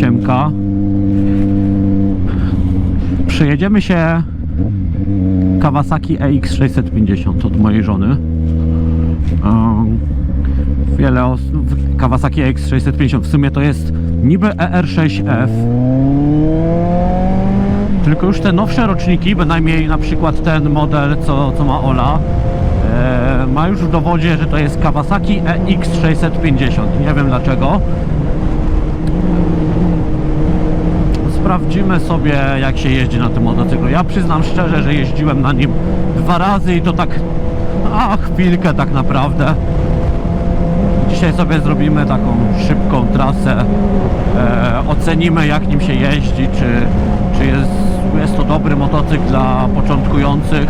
Siemka. Przejedziemy się Kawasaki EX650 od mojej żony. Um, wiele osób. Kawasaki EX650 w sumie to jest niby ER6F. Tylko już te nowsze roczniki, bynajmniej na przykład ten model, co, co ma Ola, e, ma już w dowodzie, że to jest Kawasaki EX650. Nie wiem dlaczego. Sprawdzimy sobie, jak się jeździ na tym motocyklu. Ja przyznam szczerze, że jeździłem na nim dwa razy i to tak, a chwilkę tak naprawdę. Dzisiaj sobie zrobimy taką szybką trasę. E, ocenimy, jak nim się jeździ, czy, czy jest, jest to dobry motocykl dla początkujących.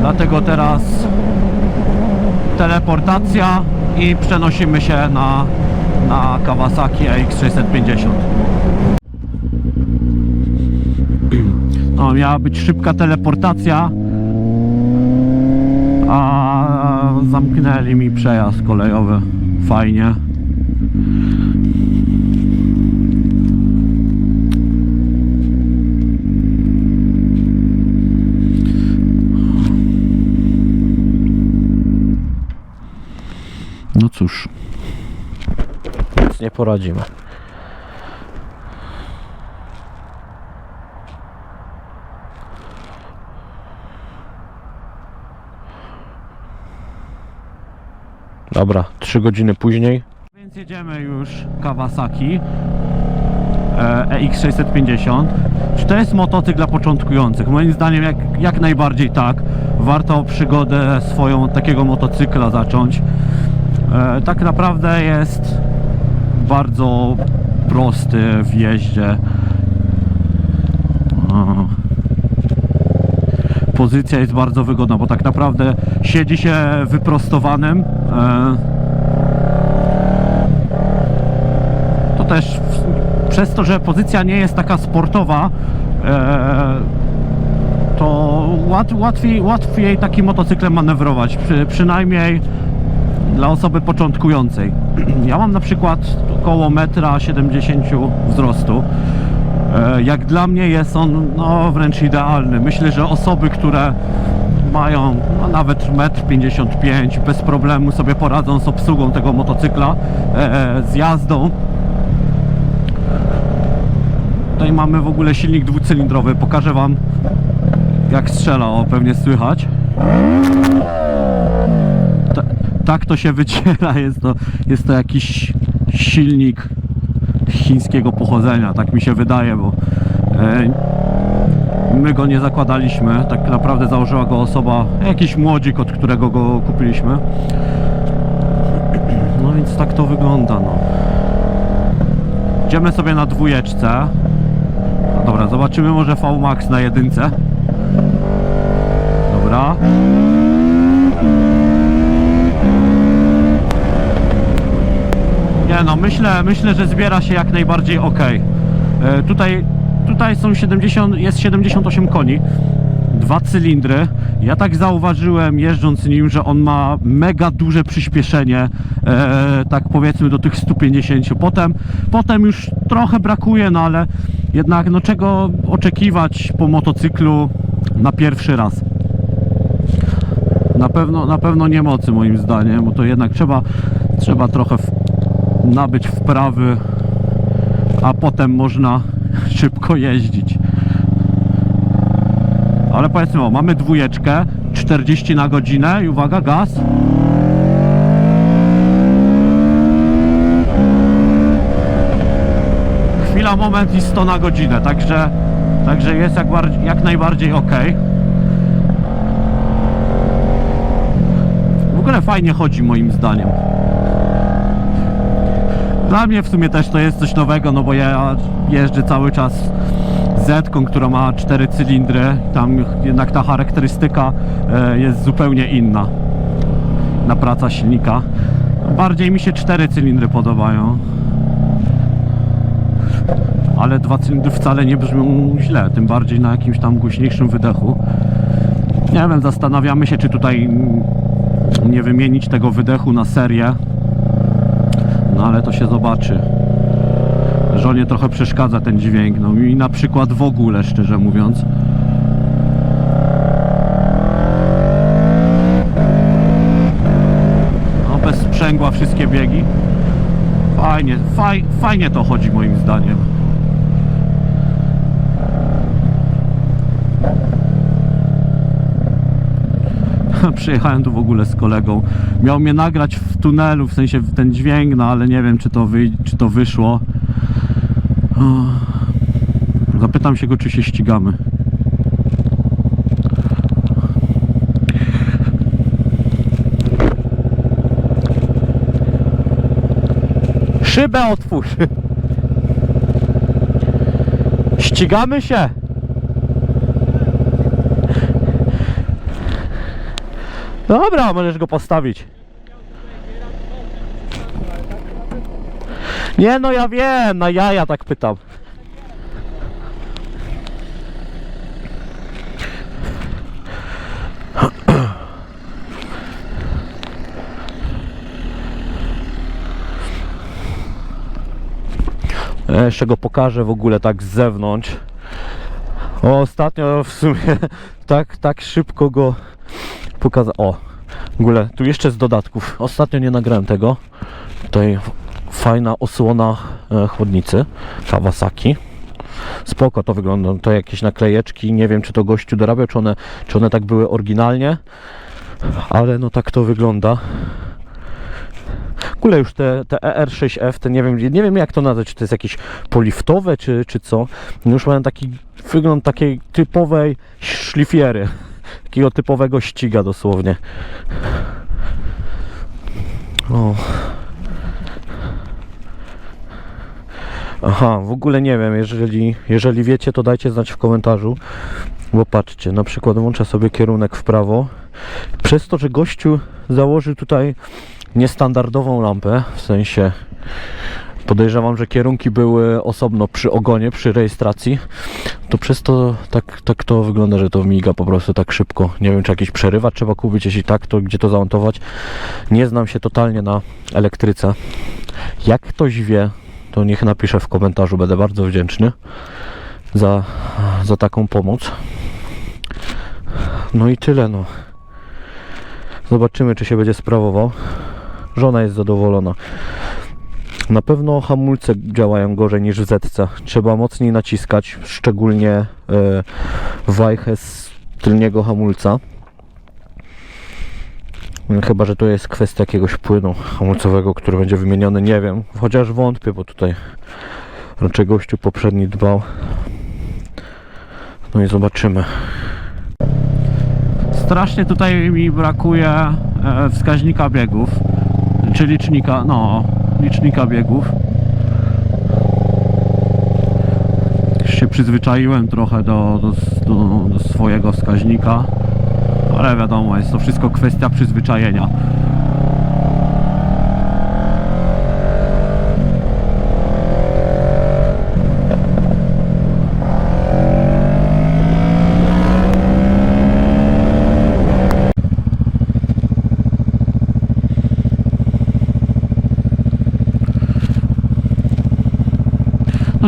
Dlatego teraz teleportacja i przenosimy się na, na Kawasaki AX650. No, miała być szybka teleportacja, a zamknęli mi przejazd kolejowy. Fajnie. No cóż. Nie poradzimy. Dobra, 3 godziny później. Więc jedziemy już Kawasaki e, EX650. Czy to jest motocykl dla początkujących? Moim zdaniem jak, jak najbardziej tak. Warto przygodę swoją takiego motocykla zacząć. E, tak naprawdę jest bardzo prosty w jeździe. O. Pozycja jest bardzo wygodna, bo tak naprawdę siedzi się wyprostowanym. E, to też przez to, że pozycja nie jest taka sportowa, e, to łat, łatwiej, łatwiej takim motocyklem manewrować, przy, przynajmniej dla osoby początkującej. Ja mam na przykład około 1,70 m wzrostu. E, Jak dla mnie jest on no, wręcz idealny. Myślę, że osoby, które mają no, nawet 1,55 m bez problemu sobie poradzą z obsługą tego motocykla, e, z jazdą. Tutaj mamy w ogóle silnik dwucylindrowy. Pokażę Wam jak strzela, o pewnie słychać. Ta, tak to się wyciera, jest to, jest to jakiś silnik chińskiego pochodzenia, tak mi się wydaje, bo e, my go nie zakładaliśmy, tak naprawdę założyła go osoba, jakiś młodzik, od którego go kupiliśmy. No więc tak to wygląda, no. Idziemy sobie na dwójeczce. No dobra, zobaczymy może V-Max na jedynce. Dobra. Nie no, myślę, myślę, że zbiera się jak najbardziej ok. E, tutaj, tutaj są 70, jest 78 koni, dwa cylindry. Ja tak zauważyłem jeżdżąc nim, że on ma mega duże przyspieszenie, e, tak powiedzmy do tych 150. Potem, potem już trochę brakuje, no ale jednak no czego oczekiwać po motocyklu na pierwszy raz. Na pewno, na pewno nie mocy moim zdaniem, bo to jednak trzeba, trzeba trochę nabyć wprawy, a potem można szybko jeździć. Ale powiedzmy, o, mamy dwójeczkę, 40 na godzinę i uwaga, gaz. Chwila, moment i 100 na godzinę, także, także jest jak, jak najbardziej ok. W ogóle fajnie chodzi moim zdaniem. Dla mnie w sumie też to jest coś nowego, no bo ja jeżdżę cały czas z która ma cztery cylindry. Tam jednak ta charakterystyka e, jest zupełnie inna na praca silnika. Bardziej mi się cztery cylindry podobają. Ale dwa cylindry wcale nie brzmią źle, tym bardziej na jakimś tam głośniejszym wydechu. Nie wiem, zastanawiamy się, czy tutaj mm, nie wymienić tego wydechu na serię. No ale to się zobaczy. Żonie trochę przeszkadza ten dźwięk, no i na przykład w ogóle, szczerze mówiąc. No bez sprzęgła wszystkie biegi. Fajnie, faj, fajnie to chodzi moim zdaniem. Przyjechałem tu w ogóle z kolegą. Miał mnie nagrać w tunelu, w sensie w ten dźwięk, no ale nie wiem czy to, wy, czy to wyszło. Zapytam się go, czy się ścigamy. Szybę otwórz. Ścigamy się. Dobra, możesz go postawić. Nie no, ja wiem, na jaja tak pytam. Jeszcze go pokażę w ogóle tak z zewnątrz. O, ostatnio w sumie tak, tak szybko go pokazał. O, w ogóle tu jeszcze z dodatków. Ostatnio nie nagrałem tego. Tutaj fajna osłona e, chłodnicy Kawasaki. Spoko to wygląda. To jakieś naklejeczki. Nie wiem, czy to gościu dorabiał, czy one, czy one tak były oryginalnie. Ale no tak to wygląda. W ogóle już te, te ER6F, te nie wiem, nie wiem jak to nazwać, czy to jest jakieś poliftowe, czy, czy co. No Już mają taki wygląd takiej typowej szlifiery. Takiego typowego ściga dosłownie. O. Aha, w ogóle nie wiem, jeżeli, jeżeli wiecie, to dajcie znać w komentarzu. Bo patrzcie, na przykład włączę sobie kierunek w prawo. Przez to, że gościu założył tutaj niestandardową lampę, w sensie podejrzewam, że kierunki były osobno przy ogonie, przy rejestracji, to przez to tak, tak to wygląda, że to miga po prostu tak szybko. Nie wiem, czy jakiś przerywacz trzeba kupić, jeśli tak, to gdzie to zamontować. Nie znam się totalnie na elektryce. Jak ktoś wie, to niech napisze w komentarzu, będę bardzo wdzięczny za, za taką pomoc. No i tyle, no. Zobaczymy, czy się będzie sprawował. Żona jest zadowolona. Na pewno hamulce działają gorzej niż w Zetce. Trzeba mocniej naciskać, szczególnie e, wajchę z tylniego hamulca. Chyba, że to jest kwestia jakiegoś płynu hamulcowego, który będzie wymieniony, nie wiem. Chociaż wątpię, bo tutaj raczej gościu poprzedni dbał. No i zobaczymy. Strasznie tutaj mi brakuje e, wskaźnika biegów, czy licznika, no, licznika biegów. Już się przyzwyczaiłem trochę do, do, do, do swojego wskaźnika, ale wiadomo, jest to wszystko kwestia przyzwyczajenia.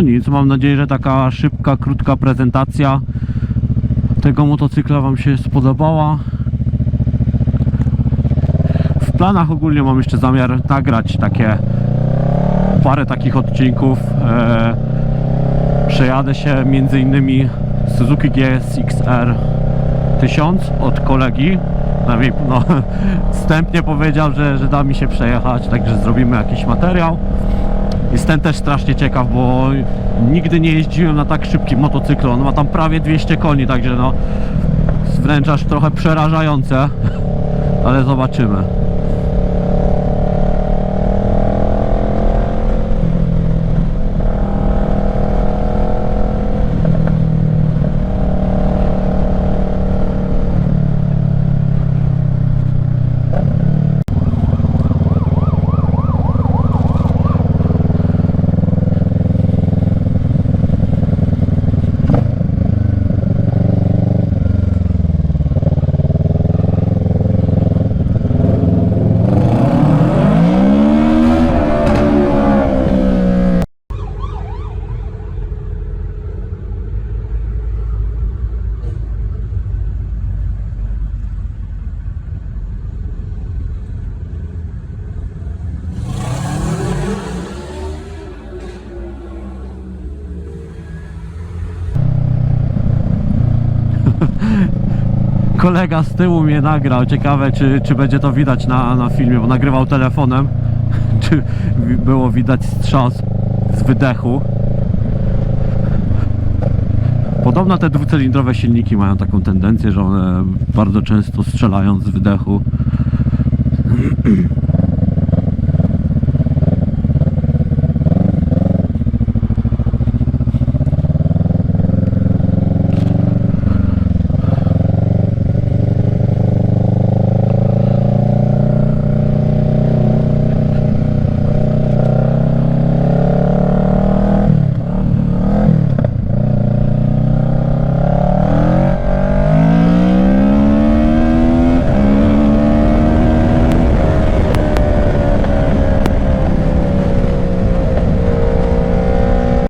No nic, mam nadzieję, że taka szybka, krótka prezentacja tego motocykla Wam się spodobała. W planach ogólnie mam jeszcze zamiar nagrać takie parę takich odcinków. E, przejadę się między innymi Suzuki GSX-R 1000 od kolegi. No, wstępnie powiedział, że, że da mi się przejechać, także zrobimy jakiś materiał. Jestem też strasznie ciekaw, bo nigdy nie jeździłem na tak szybkim motocyklu. On ma tam prawie 200 koni, także no wręcz aż trochę przerażające, ale zobaczymy. Kolega z tyłu mnie nagrał. Ciekawe, czy, czy będzie to widać na, na filmie, bo nagrywał telefonem. Czy było widać strzał z- z wydechu. Podobno te dwucylindrowe silniki mają taką tendencję, że one bardzo często strzelają z wydechu.